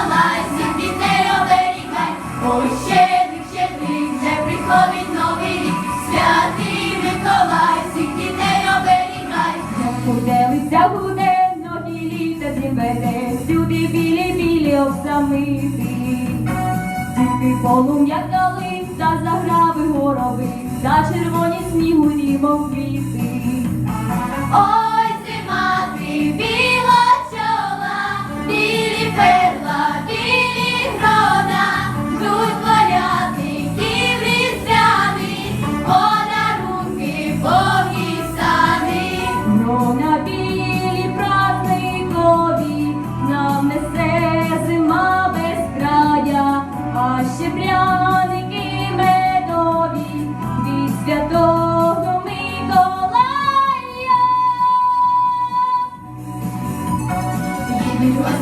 Паласі дітей оберігай, ой вже приходить новий святий Миколай, дітей оберігай, буде лися буде, нові літа сюди білі, білі обсамити, тільки полум'я калин, та заграви горови, та червоні снігу рівом квіти.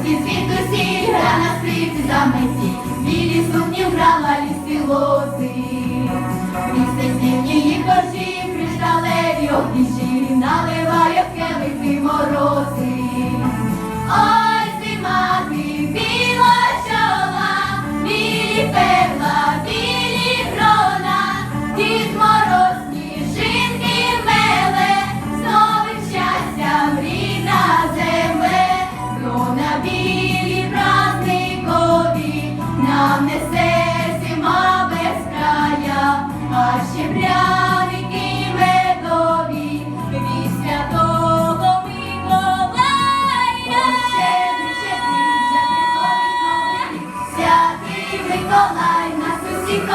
Їдуть гості звідусі, гра на скрипці заметі, білі сукні вбрала лісі лози. Місяць її коржі, кришталеві огніші, наливає в келихи морози. Ой,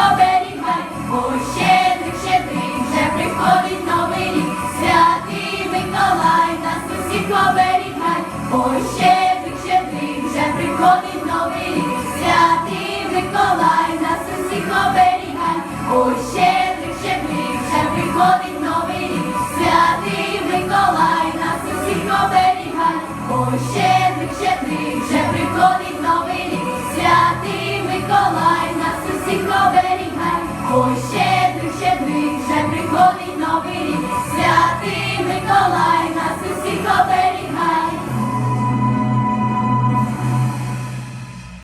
оберігай. Ой, щедрик, щедрик, вже приходить новий святий Миколай нас усіх оберігай. Ой, щедрик, щедрик, вже приходить новий святий Миколай нас усіх оберігай. Ой, щедрик, щедрик, вже приходить новий святий Миколай нас усіх оберігай. Ой, щедрик, щедрик, вже приходить новий рік, святий Миколай усіх оберігай. Ой, щедрик, щедрик, вже приходить новий рік,